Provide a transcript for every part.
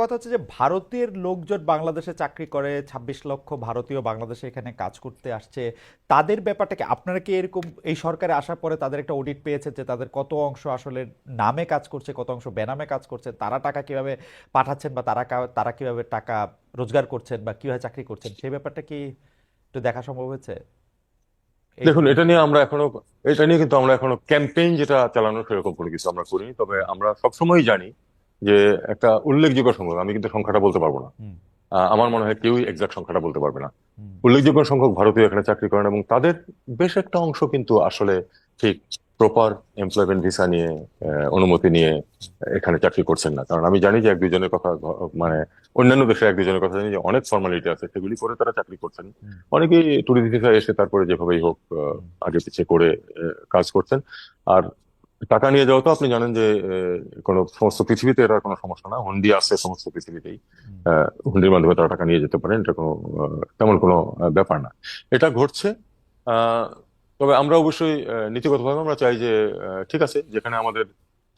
কথা হচ্ছে যে ভারতের লোকজন বাংলাদেশে চাকরি করে, ছাব্বিশ লক্ষ ভারতীয় বাংলাদেশে এখানে কাজ করতে আসছে। তাদের ব্যাপারটাকে আপনারা কি এরকম এই সরকারে আসার পরে তাদের একটা অডিট পেয়েছে যে তাদের কত অংশ আসলে নামে কাজ করছে, কত অংশ বেনামে কাজ করছে? তারা টাকা কীভাবে পাঠাচ্ছেন বা তারা তারা কীভাবে টাকা রোজগার করছেন বা কীভাবে চাকরি করছেন? সেই ব্যাপারটা কি একটু দেখা সম্ভব হয়েছে? দেখুন, এটা নিয়ে আমরা এখনও, এটা নিয়ে কিন্তু আমরা এখনও ক্যাম্পেইন যেটা চালানো সেরকম কোনো কিছু আমরা করিনি। তবে আমরা সবসময় জানি যে একটা উল্লেখযোগ্য সংখ্যক আমি কিন্তু সংখ্যাটা বলতে পারব না। আমার মনে হয় কেউই এক্সাক্ট সংখ্যাটা বলতে পারবে না। উল্লেখযোগ্য সংখ্যক ভারতীয় এখানে চাকরি করেন এবং তাদের বেশ একটা অংশ কিন্তু আসলে ঠিক প্রপার এমপ্লয়মেন্ট ভিসা নিয়ে অনুমতি নিয়ে এখানে চাকরি করছেন না। কারণ আমি জানি যে এক দুজনের কথা মানে অন্যান্য দেশে এক দুজনের কথা জানি যে অনেক ফর্মালিটি আছে সেগুলি করে তারা চাকরি করছেন। অনেকেই ট্যুরিস্ট ভিসা এসে তারপরে যেভাবেই হোক আগে পিছিয়ে করে কাজ করছেন। আর টাকা নিয়ে যাওয়া তো আপনি জানেন যে কোনো সমস্ত পৃথিবীতে এটা কোনো সমস্যা না। হুন্ডি আছে সমস্ত পৃথিবীতেই। হুন্ডির মাধ্যমে তারা টাকা নিয়ে যেতে পারেন এটা কোনো তেমন কোনো ব্যাপার না। এটা ঘটছে আহ, তবে আমরা অবশ্যই নীতিগতভাবে আমরা চাই যে ঠিক আছে যেখানে আমাদের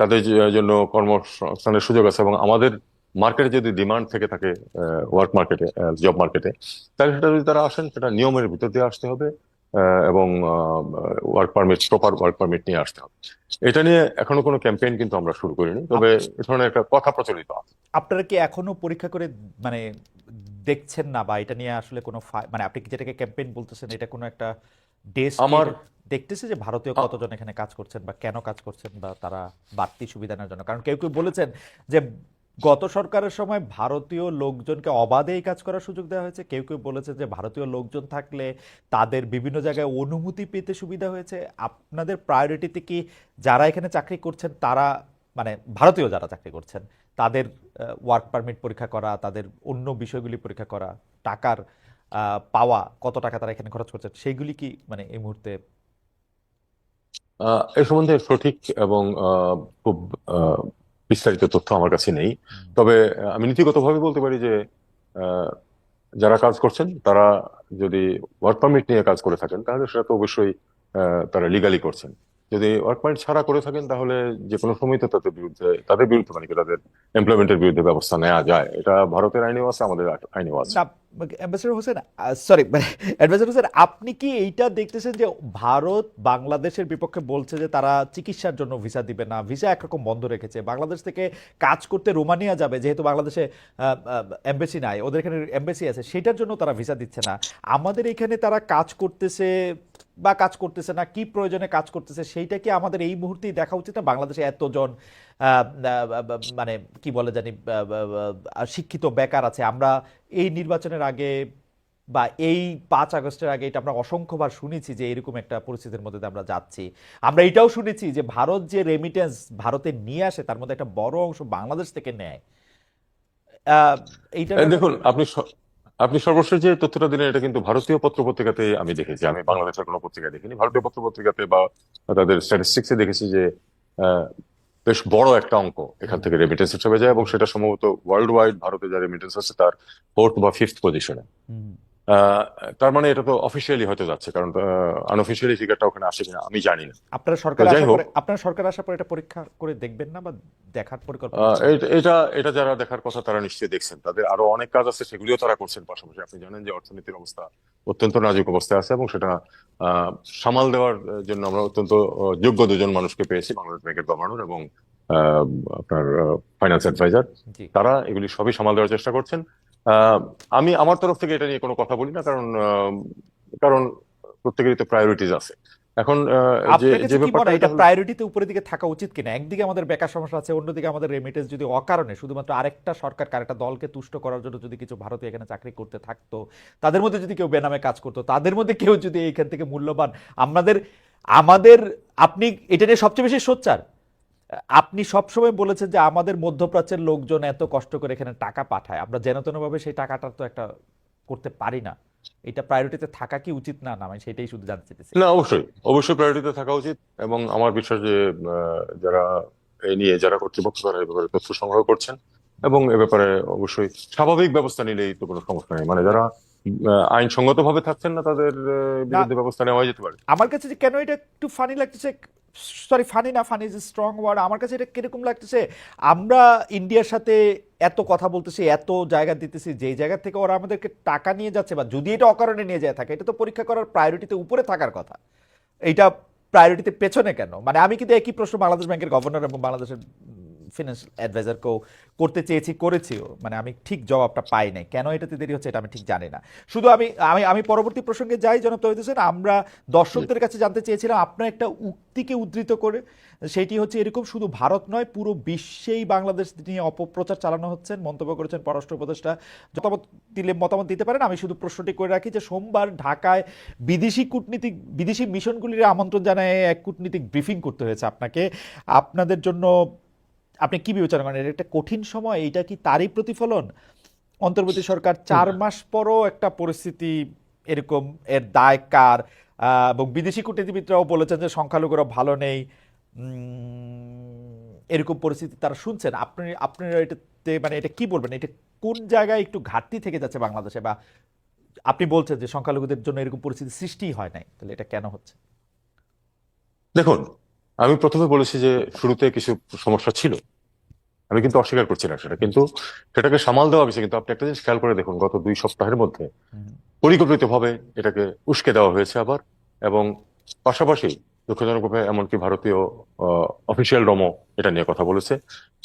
তাদের জন্য কর্মসংস্থানের সুযোগ আছে এবং আমাদের মার্কেটে যদি ডিমান্ড থেকে থাকে ওয়ার্ক মার্কেটে জব মার্কেটে তাহলে সেটা যদি তারা আসেন সেটা নিয়মের ভিতর দিয়ে আসতে হবে। এবং work permit proper work permit নিয়ে আসতে হবে। এটা নিয়ে এখনও কোনো ক্যাম্পেইন কিন্তু আমরা শুরু করিনি তবে এ ধরনের একটা কথা প্রচলিত আছে। আপনারা কি এখনও পরীক্ষা করে মানে দেখছেন না বা এটা নিয়ে আসলে কোনো মানে আপনি কি যেটাকে ক্যাম্পেইন বলতেছেন এটা কোনো একটা ডেস্ক আমার- দেখতেছে যে ভারতীয় কতজন এখানে কাজ করছেন বা কেন কাজ করছেন বা তারা বাড়তি সুবিধা নেওয়ার জন্য? কারণ কেউ কেউ বলেছেন যে গত সরকারের সময় ভারতীয় লোকজনকে অবাধে এই কাজ করার সুযোগ দেওয়া হয়েছে। কেউ কেউ বলেছে যে, ভারতীয় লোকজন থাকলে তাদের বিভিন্ন জায়গায় অনুমতি পেতে সুবিধা হয়েছে। আপনাদের প্রায়োরিটিতে কি যারা এখানে চাকরি করছেন, তারা মানে ভারতীয় যারা চাকরি করছেন, তাদের ওয়ার্ক পারমিট পরীক্ষা করা, তাদের অন্য বিষয়গুলি পরীক্ষা করা, টাকার পাওয়া, কত টাকা তারা এখানে খরচ করছেন সেইগুলি কি মানে এই মুহূর্তে এ সম্বন্ধে সঠিক এবং খুব বিস্তারিত তথ্য আমার কাছে নেই। তবে আমি নীতিগতভাবে বলতে পারি যে আহ, যারা কাজ করছেন তারা যদি ওয়ার্ক পারমিট নিয়ে কাজ করে থাকেন তাহলে সেটা তো অবশ্যই আহ, তারা লিগালি করছেন। যদি ওয়ার্ক পারমিট ছাড়া করে থাকেন, তাহলে যে কোনো সময় তো তাদের বিরুদ্ধে তাদের বিরুদ্ধে মানে তাদের এমপ্লয়মেন্টের বিরুদ্ধে ব্যবস্থা নেওয়া যায়। এটা ভারতের আইনেও আছে, আমাদের আইনেও আছে। অ্যাম্বাসেডর হোসেন সরি হোসেন আপনি কি এইটা দেখতেছেন যে ভারত বাংলাদেশের বিপক্ষে বলছে যে তারা চিকিৎসার জন্য ভিসা দিবে না? ভিসা একরকম বন্ধ রেখেছে। বাংলাদেশ থেকে কাজ করতে রোমানিয়া যাবে, যেহেতু বাংলাদেশে এমবেসি নাই, ওদের এখানে এমবেসি আছে, সেটার জন্য তারা ভিসা দিচ্ছে না। আমাদের এখানে তারা কাজ করতেছে বা কাজ করতেছে না কি প্রয়োজনে কাজ করতেছে সেইটা কি আমাদের এই মুহূর্তেই দেখা উচিত? না বাংলাদেশে এতজন মানে কি বলে জানি শিক্ষিত বেকার আছে। আমরা এই নির্বাচনের আগে বা এই পাঁচ আগস্টের আগে এটা আমরা অসংখ্যবার শুনেছি যে এরকম একটা পরিস্থিতির মধ্যে আমরা যাচ্ছি। আমরা এটাও শুনেছি যে ভারত যে রেমিটেন্স ভারতে নিয়ে আসে তার মধ্যে একটা বড় অংশ বাংলাদেশ থেকে নেয়। আহ, এইটার দেখুন আপনি আপনি সর্বশেষ যে তথ্যটা দিলেন, এটা কিন্তু ভারতীয় পত্র পত্রিকাতে আমি দেখেছি। আমি বাংলাদেশের কোনো পত্রিকায় দেখিনি। ভারতীয় পত্র পত্রিকাতে বা তাদের স্ট্যাটিস্টিক্সে দেখেছি যে বেশ বড় একটা অঙ্ক এখান থেকে রেমিটেন্স হিসেবে যায় এবং সেটা সম্ভবত ওয়ার্ল্ড ওয়াইড ভারতে যা রেমিটেন্স আছে তার ফোর্থ বা ফিফথ পজিশনে তার মানে এটা তো অফিসিয়ালি হয়তো যাচ্ছে কারণ আনঅফিসিয়ালি ফিগারটা ওখানে আসে কিনা আমি জানি না। আপনারা সরকার যাই হোক। আপনারা সরকার আসার পরে এটা পরীক্ষা করে দেখবেন না বা দেখার পরিকল্পনা এটা এটা যারা দেখার কথা তারা নিশ্চয়ই দেখছেন। তাদের আরও অনেক কাজ আছে সেগুলিও তারা করছেন পাশাপাশি। আপনি জানেন যে অর্থনীতির অবস্থা অত্যন্ত নাজুক অবস্থায় আছে এবং সেটা আহ, সামাল দেওয়ার জন্য আমরা অত্যন্ত যোগ্য দুজন মানুষকে পেয়েছি বাংলাদেশ ব্যাংকের গভর্নর এবং আপনার ফাইন্যান্স অ্যাডভাইজার তারা এগুলি সবই সামাল দেওয়ার চেষ্টা করছেন। আমি আমার তরফ থেকে এটা নিয়ে কোনো কথা বলি না কারণ কারণ প্রত্যেকেরই তো প্রায়োরিটিজ আছে। এখন যে ব্যাপারটা এটা এটা প্রায়োরিটিতে উপরের দিকে থাকা উচিত কিনা? একদিকে আমাদের বেকার সমস্যা আছে অন্যদিকে আমাদের রেমিটেন্স যদি অকারণে শুধুমাত্র আরেকটা সরকার আরেকটা দলকে তুষ্ট করার জন্য যদি কিছু ভারতীয় এখানে চাকরি করতে থাকতো তাদের মধ্যে যদি কেউ বেনামে কাজ করতো তাদের মধ্যে কেউ যদি এইখান থেকে মূল্যবান আমাদের আমাদের আপনি এটা নিয়ে সবচেয়ে বেশি সোচ্চার। আপনি সবসময় বলেছেন যে আমাদের মধ্যপ্রাচ্যের লোকজন এত কষ্ট করে এখানে টাকা পাঠায়। আমরা যেন তেনভাবে সেই টাকাটা তো একটা করতে পারি না। এটা প্রায়োরিটিতে থাকা কি উচিত? না না আমি সেটাই শুধু জানতে চাইতেছি। না অবশ্যই। অবশ্যই প্রায়োরিটিতে থাকা উচিত এবং আমার বিশ্বাস যে যারা এই নিয়ে যারা কর্তৃপক্ষ তারা এ ব্যাপারে তথ্য সংগ্রহ করছেন এবং এ ব্যাপারে অবশ্যই স্বাভাবিক ব্যবস্থা নিলেই তো কোনো সমস্যা নেই। মানে যারা আইনসঙ্গত ভাবে থাকছেন না তাদের বিরুদ্ধে ব্যবস্থা নেওয়া যেতে পারে। আমার কাছে যে কেন এটা একটু ফানি লাগতেছে সরি ফানি না ফানি ইজ স্ট্রং ওয়ার্ড আমার কাছে এটা কীরকম লাগতেছে? আমরা ইন্ডিয়ার সাথে এত কথা বলতেছি, এত জায়গা দিতেছি, যেই জায়গা থেকে ওরা আমাদেরকে টাকা নিয়ে যাচ্ছে বা যদি এটা অকারণে নিয়ে যায় থাকে, এটা তো পরীক্ষা করার প্রায়োরিটিতে উপরে থাকার কথা। এইটা প্রায়োরিটিতে পেছনে কেন? মানে আমি কিন্তু একই প্রশ্ন বাংলাদেশ ব্যাংকের গভর্নর এবং বাংলাদেশের ফিনান্সিয়াল অ্যাডভাইজারকেও করতে চেয়েছি করেছিও। মানে আমি ঠিক জবাবটা পাই নাই। কেন এটাতে দেরি হচ্ছে এটা আমি ঠিক জানি না। শুধু আমি আমি আমি পরবর্তী প্রসঙ্গে যাই জনাব তহিদ হোসেন আমরা দর্শকদের কাছে জানতে চেয়েছিলাম আপনার একটা উক্তিকে উদ্ধৃত করে। সেটি হচ্ছে এরকম শুধু ভারত নয় পুরো বিশ্বেই বাংলাদেশ নিয়ে অপপ্রচার চালানো হচ্ছে মন্তব্য করেছেন পররাষ্ট্র উপদেষ্টা। মতামত দিলে মতামত দিতে পারেন আমি শুধু প্রশ্নটি করে রাখি যে সোমবার ঢাকায় বিদেশি কূটনীতিক বিদেশি মিশনগুলির আমন্ত্রণ জানায় এক কূটনীতিক ব্রিফিং করতে হয়েছে আপনাকে। আপনাদের জন্য আপনি কি বিবেচনা করেন? এটা একটা কঠিন সময় এটা কি তারই প্রতিফলন? অন্তর্বর্তী সরকার চার মাস পরও একটা পরিস্থিতি এরকম এর দায় কার? এবং বিদেশি কূটনীতিবিদরাও বলেছেন যে সংখ্যালঘুরা ভালো নেই। এরকম পরিস্থিতি তারা শুনছেন। আপনি আপনারা এটাতে মানে এটা কি বলবেন? এটা কোন জায়গায় একটু ঘাটতি থেকে যাচ্ছে বাংলাদেশে? বা আপনি বলছেন যে সংখ্যালঘুদের জন্য এরকম পরিস্থিতি সৃষ্টি হয় নাই তাহলে এটা কেন হচ্ছে? দেখুন আমি প্রথমে বলেছি যে শুরুতে কিছু সমস্যা ছিল। আমি কিন্তু অস্বীকার করছি না সেটা কিন্তু সেটাকে সামাল দেওয়া গেছে কিন্তু আপনি একটা জিনিস খেয়াল করে দেখুন গত দুই সপ্তাহের মধ্যে। পরিকল্পিতভাবে এটাকে উস্কে দেওয়া হয়েছে আবার এবং পাশাপাশি দুঃখজনকভাবে এমনকি ভারতীয় অফিসিয়াল রমো এটা নিয়ে কথা বলেছে।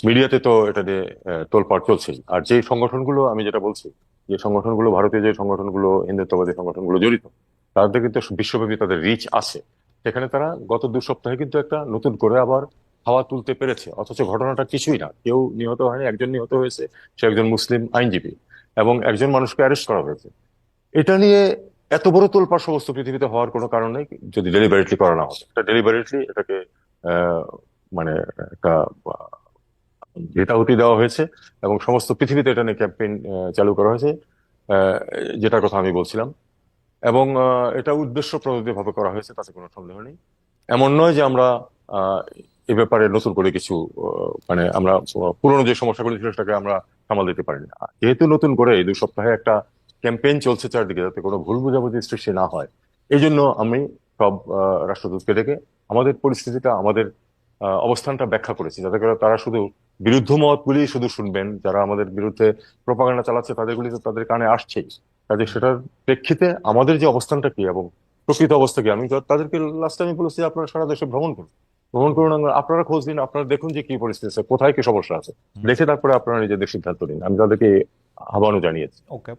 মিডিয়াতে তো এটা নিয়ে তোলপাড় চলছেই। আর যে সংগঠনগুলো আমি যেটা বলছি যে সংগঠনগুলো ভারতীয় যে সংগঠনগুলো হিন্দুত্ববাদী সংগঠনগুলো জড়িত তাদের কিন্তু বিশ্বব্যাপী তাদের রিচ আছে। সেখানে তারা গত দু সপ্তাহে কিন্তু একটা নতুন করে আবার হাওয়া তুলতে পেরেছে। অথচ ঘটনাটা কিছুই না। কেউ নিহত হয়নি একজন নিহত হয়েছে সে একজন মুসলিম আইনজীবী এবং একজন মানুষকে অ্যারেস্ট করা হয়েছে। এটা নিয়ে এত বড় তোলপাড় সমস্ত পৃথিবীতে হওয়ার কোনো কারণ নেই যদি ডেলিভারেটলি করা না হতো। এটা ডেলিভারেটলি এটাকে মানে একটা আহ, জেতাহুতি দেওয়া হয়েছে এবং সমস্ত পৃথিবীতে এটা নিয়ে ক্যাম্পেইন চালু করা হয়েছে। যেটার কথা আমি বলছিলাম। এবং এটা উদ্দেশ্য প্রণোদিতভাবে করা হয়েছে, তাতে কোনো সন্দেহ নেই। এমন নয় যে আমরা এ ব্যাপারে নতুন করে কিছু মানে আমরা পুরনো যে সমস্যাগুলো ছিল সেটাকে আমরা সামাল দিতে পারিনি। আর যেহেতু নতুন করে এই দুই সপ্তাহে একটা ক্যাম্পেইন চলছে চারদিকে, যাতে কোনো ভুল বোঝাবুঝির সৃষ্টি না হয়, এই জন্য আমি সব রাষ্ট্রদূতকে ডেকে আমাদের পরিস্থিতিটা, আমাদের অবস্থানটা ব্যাখ্যা করেছি, যাতে করে তারা শুধু বিরুদ্ধ মতগুলি শুধু শুনবেন, যারা আমাদের বিরুদ্ধে প্রপাগান্ডা চালাচ্ছে, তাদেরগুলি তো তাদের কানে আসছেই। কাজে সেটার প্রেক্ষিতে আমাদের যে অবস্থানটা কি এবং প্রকৃত অবস্থা কি? আমি তাদেরকে লাস্ট আমি বলেছি আপনারা সারা দেশে ভ্রমণ করুন। ভ্রমণ করুন আপনারা খোঁজ দিন আপনারা দেখুন যে কি পরিস্থিতি আছে কোথায় কি সমস্যা আছে। দেখে তারপরে আপনারা নিজেদের সিদ্ধান্ত নিন। আমি তাদেরকে আহ্বানও জানিয়েছি। ওকে